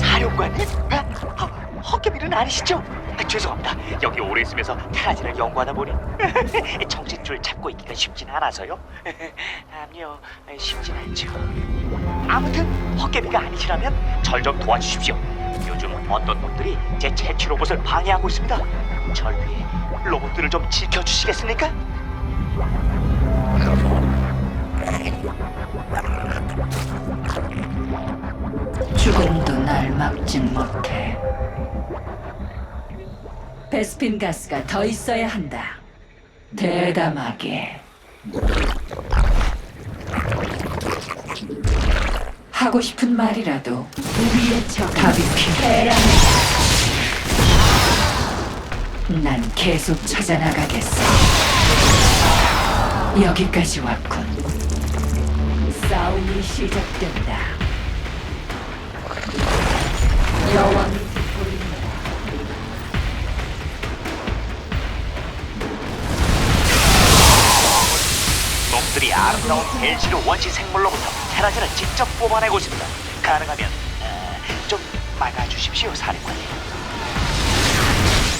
사령관님? 아, 어, 헛개비는 아니시죠? 아, 죄송합니다. 여기 오래 있으면서 테라진을 연구하다 보니 정신줄 잡고 있기가 쉽진 않아서요. 아니요, 쉽진 않죠. 아무튼 헛개비가 아니시라면 절 좀 도와주십시오. 요즘 어떤 놈들이 제 채취 로봇을 방해하고 있습니다. 절 위해 로봇들을 좀 지켜주시겠습니까? 죽음도 날 막진 못해. 베스핀 가스가 더 있어야 한다. 대담하게. 하고 싶은 말이라도 우리의 적 답이 필요해. 난 계속 찾아나가겠어. 여기까지 왔군. 싸움이 시작된다. 여왕이 듣고 있노라. 놈들이 아름다운 벨시르 원시 생물로부터 테라진을 직접 뽑아내고 있습니다. 가능하면 어, 좀 막아주십시오, 사령관님.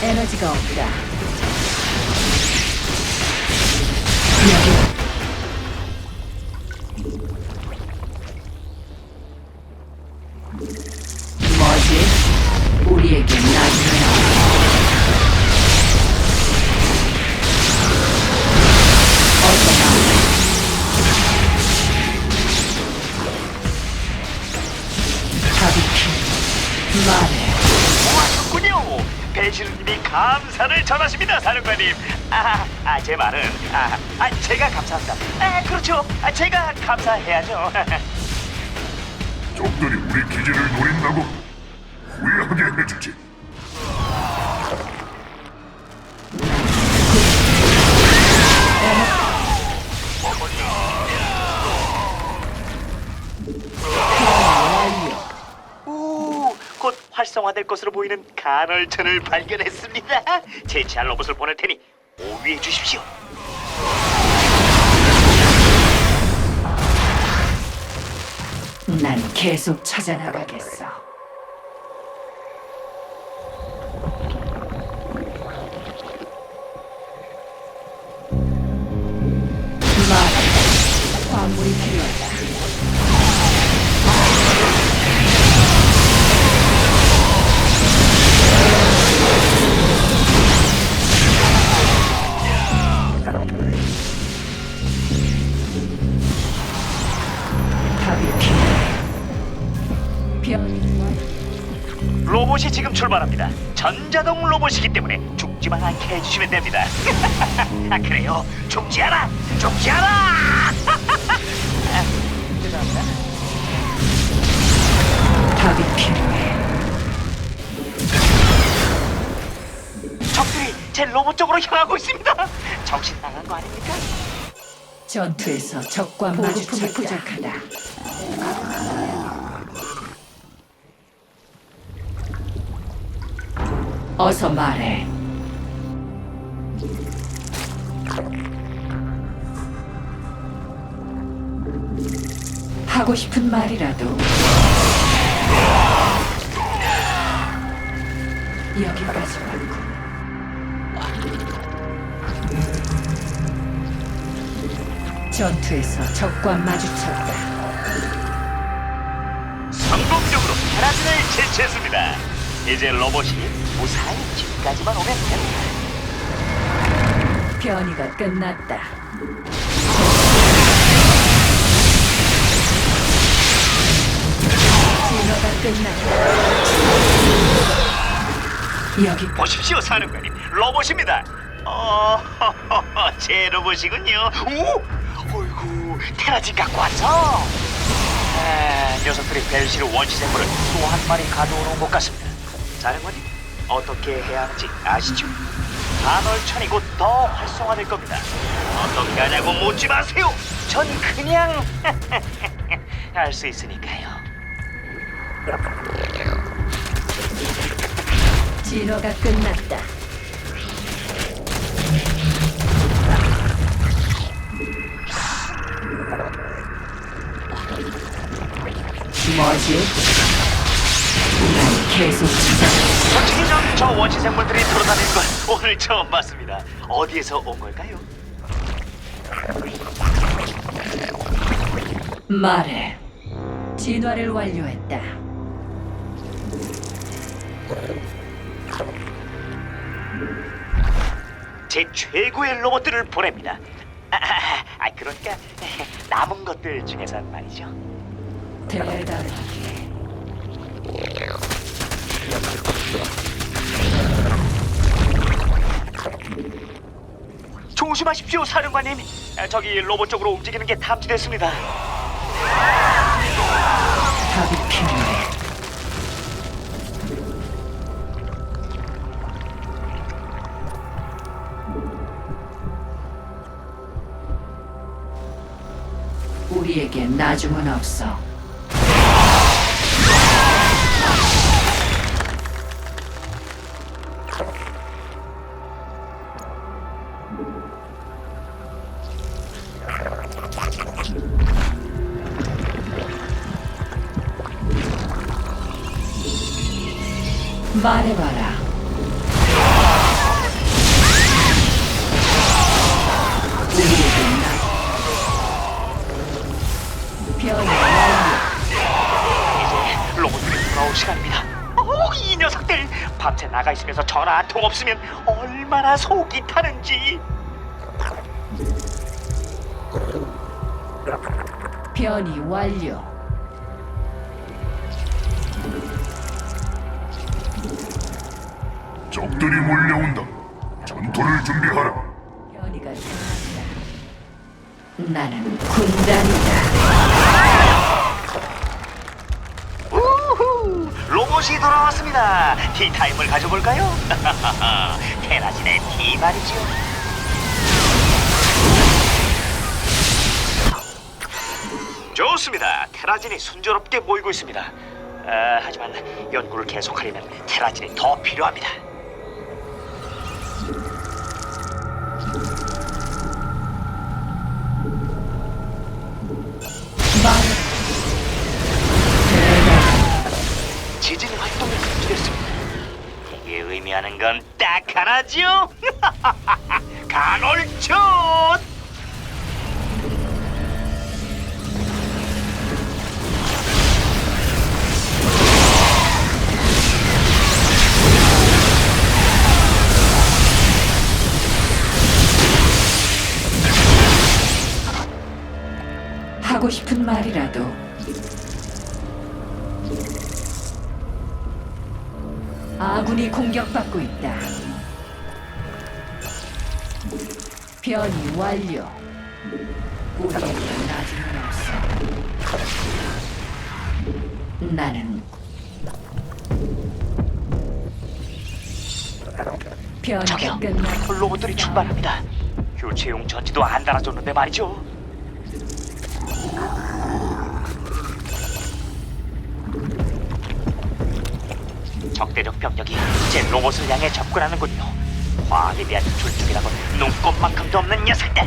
에너지가 없다. 말해. 고맙군요. 벨시르님이 감사를 전하십니다, 사령관님. 아, 아, 제 말은 아, 아, 제가 감사합니다. 아, 그렇죠. 아, 제가 감사해야죠. 적들이 우리 기지를 노린다고 후회하게 해주지. 활성화될 것으로 보이는 간헐천을 발견했습니다. 제치할 로봇을 보낼 테니 오위해 주십시오. 난 계속 찾아나가겠어. 출발합니다. 전자동 로봇이기 때문에 죽지만 않게 해주시면 됩니다. 아 그래요? 죽지 않아! 죽지 않아! 아, 죄송합니다. 답이 필요해. 적들이 제 로봇 쪽으로 향하고 있습니다. 정신 나간 거 아닙니까? 전투에서 적과 마주침이 부족하다. 어서 말해. 하고 싶은 말이라도 여기까지 왔군. 전투에서 적과 마주쳤다. 성공적으로 테라진을 제치했습니다. 이제 로봇이 무사히 집까지만 오면 됩니다. 변이가 끝났다. 진화가 끝났다. 여기 보십시오, 사령관님. 로봇입니다. 어, 제 로봇이군요. 오, 어이구, 테라진 갖고 왔어. 아, 녀석들이 벨시르 원시 생물을 또 한 마리 가져오는 것 같습니다. 사령관님, 어떻게 해야 하는지 아시죠? 간헐천이 곧 더 활성화될 겁니다. 어떻게 하냐고 묻지 마세요. 전 그냥 할 수 있으니까요. 진화가 끝났다. 뭐지? 난 계속 찾아. 솔직히 전저 원시 생물들이 돌아다니는 걸 오늘 처음 봤습니다. 어디에서 온 걸까요? 말해. 진화를 완료했다. 제 최고의 로봇들을 보냅니다. 아, 아, 아, 그러니까 남은 것들 중에선 말이죠. 대단하게. 조심하십시오, 사령관님. 아, 저기 로봇 쪽으로 움직이는 게 탐지됐습니다. 답이 필요해. 우리에게 나중은 없어. 시간입니다. 오, 이 녀석들 밤새 나가 있으면서 전화 한 통 없으면 얼마나 속이 타는지. 변이 완료. 적들이 몰려온다. 전투를 준비하라. 변이가 끝났다. 나는 군단이다. 로봇이 돌아왔습니다. 티타임을 가져볼까요? 테라진의 티 말이죠. 좋습니다. 테라진이 순조롭게 모이고 있습니다. 아, 하지만 연구를 계속하려면 테라진이 더 필요합니다. 하나죠. 간헐촌. 하고 싶은 말이라도 아군이 공격받고 있다. 변이 완료. 우리에게 나중은 없어. 나는 변이가 저기요. 로봇들이 출발합니다. 교체용 전지도 안 달아줬는데 말이죠. 적대적 병력이 제 로봇을 향해 접근하는군요. 과학에 대한 줄줄이라고 눈꼽만큼도 없는 녀석들.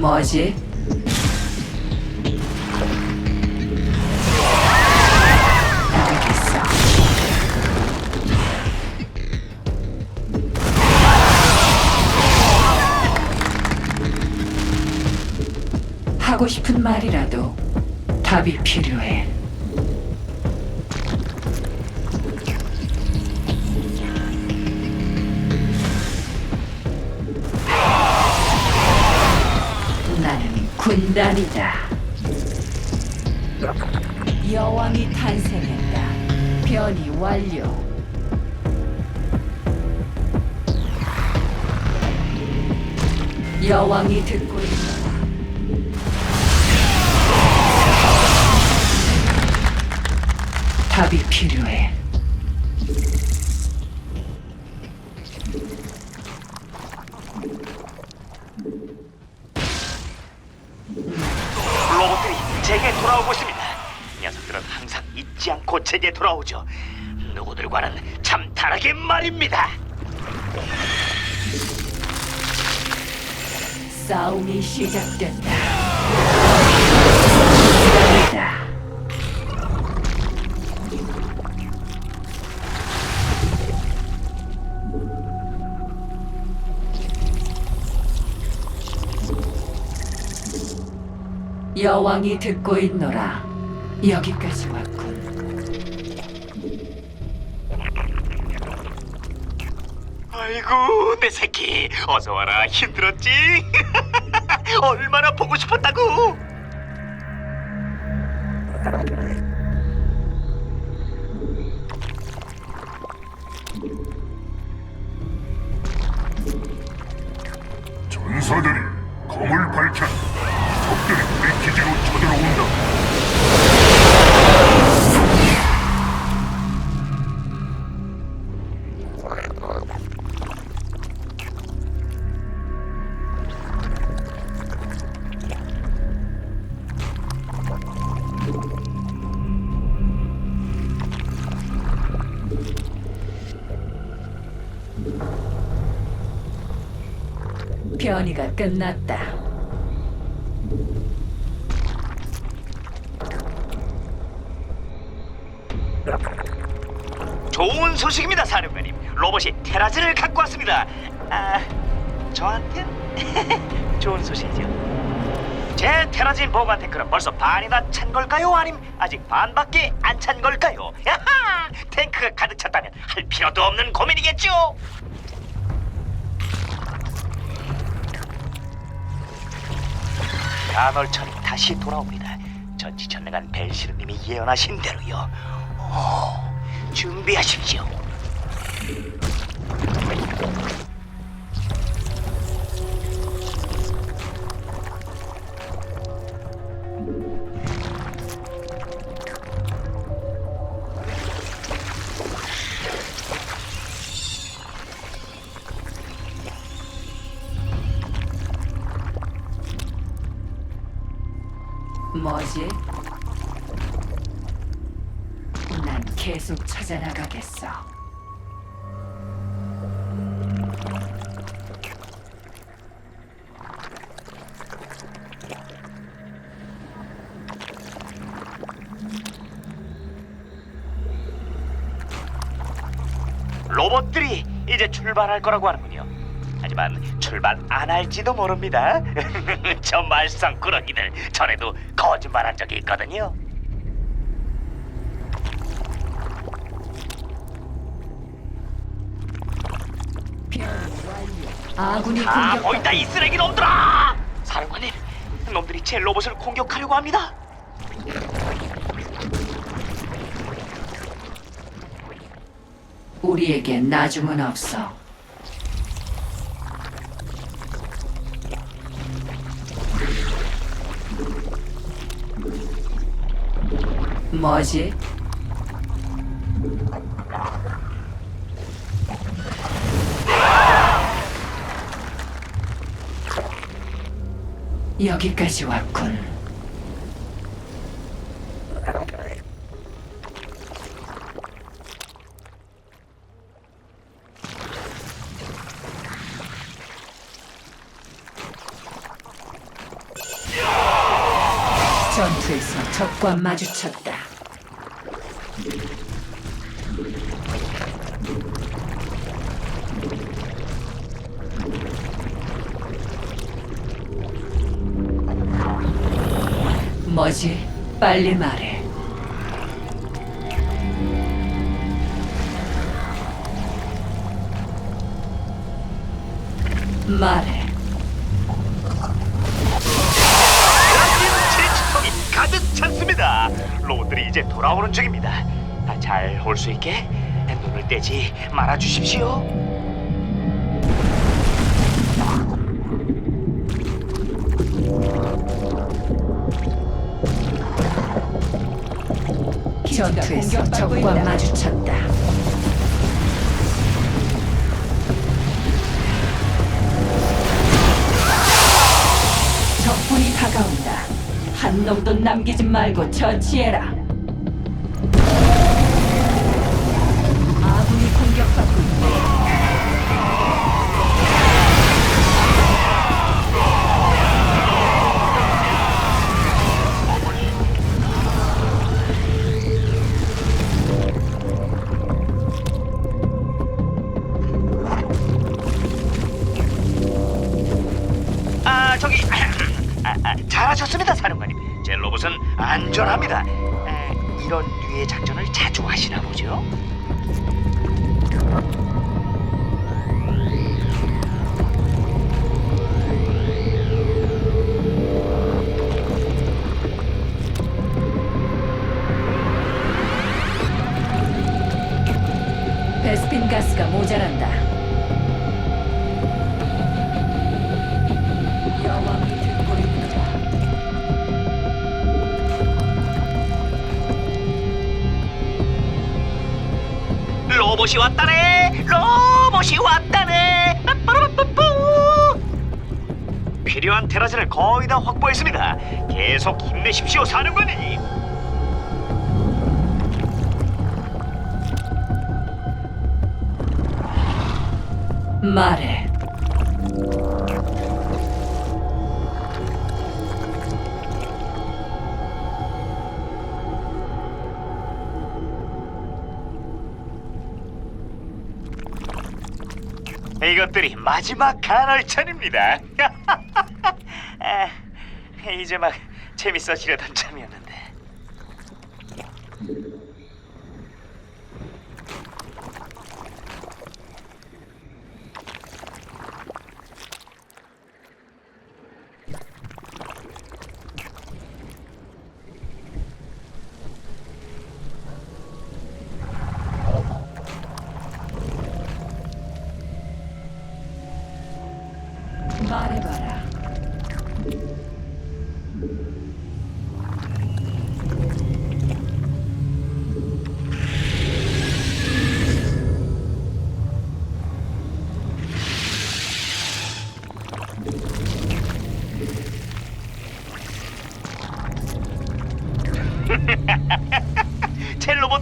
뭐지? 알겠어. 하고 싶은 말이라도 답이 필요해. 군단이다. 여왕이 탄생했다. 변이 완료. 여왕이 듣고 있노라. 답이 필요해. 제게 돌아오죠. 누구들과는 참 다르게 말입니다. 싸움이 시작된다. 여왕이 듣고 있노라. 여기까지 왔 아이고 내 새끼 어서 와라 힘들었지? 얼마나 보고 싶었다고? 끝났다. 좋은 소식입니다 사령관님. 로봇이 테라즈를 갖고 왔습니다. 아 저한텐 좋은 소식이죠. 제 테라진 보관 탱크는 벌써 반이나 찬 걸까요? 아님 아직 반밖에 안 찬 걸까요? 야하! 탱크가 가득 찼다면 할 필요도 없는 고민이겠죠 간헐천이 다시 돌아옵니다 전지전능한 벨시르님이 예언하신 대로요 오, 준비하십시오. 로봇들이 이제 출발할 거라고 하는군요. 하지만 출발 안 할지도 모릅니다. 저 말썽꾸러기들 전에도 거짓말한 적이 있거든요. 아군이 다 공격. 보인다 이 쓰레기 놈들아! 사령관님, 놈들이 제 로봇을 공격하려고 합니다. 우리에게 나중은 없어. 뭐지? 여기까지 왔군. 적과 마주쳤다. 뭐지? 빨리 말해. 말해. 올 수 있게 눈을 떼지 말아 주십시오. 전투에서 적과 마주쳤다. 적군이 다가온다. 한 놈도 남기지 말고 처치해라. 안전합니다 에, 이런 류의 작전을 자주 하시나 보죠? 로봇이 왔다네. 로봇이 왔다네. 필요한 테라진을 거의 다 확보했습니다. 계속 힘내십시오 사령관님. 말해. 이것들이 마지막 간헐천입니다. 아, 이제 막 재밌어지려던 참이었는데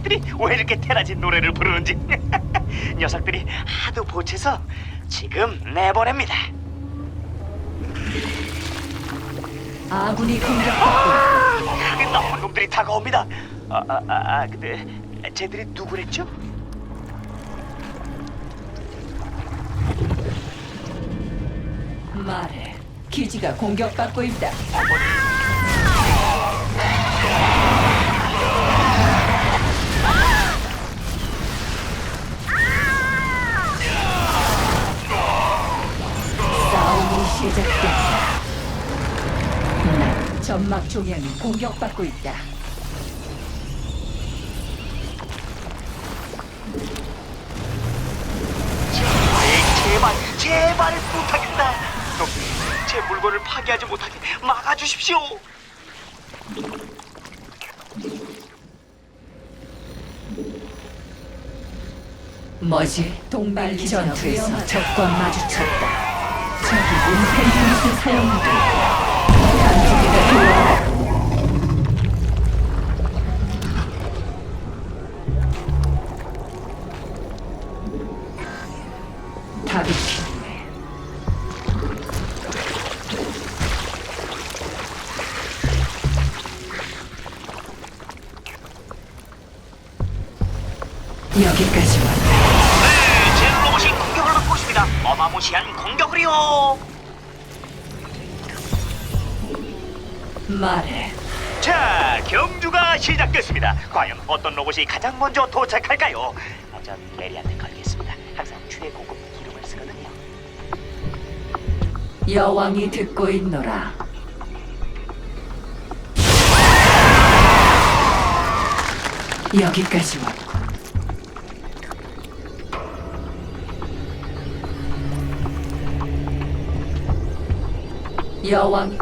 제 로봇들이 왜 이렇게 테라진 노래를 부르는지 녀석들이 하도 보채서 지금 내보냅니다 아군이 공격받고 있다. 나쁜 놈들이 다가옵니다 아, 아, 아, 아 근데 쟤들이 누구랬죠? 말해. 기지가 공격받고 있다. 싸움이 시작됐다. 난 점막 종양이 공격받고 있다. 제발 제발 제발 부탁입니다 놈들이 제 물건을 파괴하지 못하게 막아주십시오 뭐지? 동말기 전투에서 적과 마주쳤다. 저기 유닛을 사용하고. 단속이가 필요하다. 답이 필요해. 여기까지 왔다. 어마무시한 공격을요 말해. 자, 경주가 시작됐습니다. 과연 어떤 로봇이 가장 먼저 도착할까요? 아, 전 레리한테 걸겠습니다. 항상 최고급 기름을 쓰거든요. 여왕이 듣고 있노라. 여기까지 왔군. 여왕이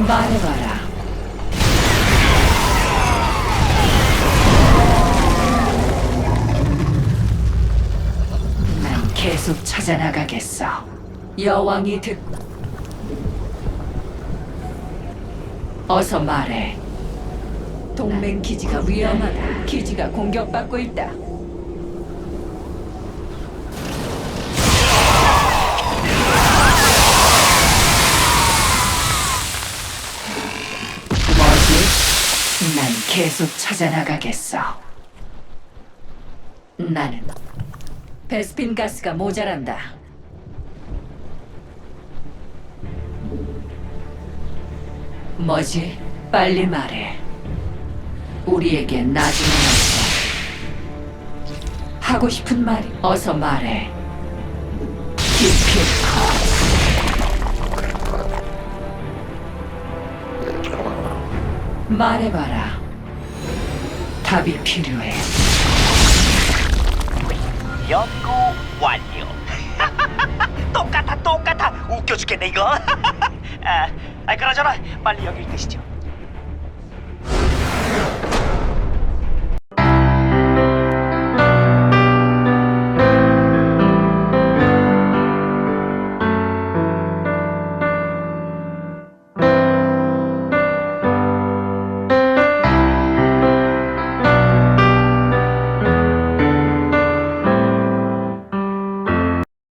말해봐라. 난 계속 찾아나가겠어. 여왕이 듣. 어서 말해. 동맹 기지가 위험하다. 기지가 공격받고 있다. 뭐지? 난 계속 찾아나가겠어. 나는 베스핀 가스가 모자란다. 뭐지? 빨리 말해. 우리에게 나중에 없어. 하고 싶은 말이 어서 말해. 기필코. 말해봐라. 답이 필요해. 연구 완료. 똑같아 똑같아 웃겨 죽겠네 이거. 아, 아 그러잖아 빨리 여길 드시죠.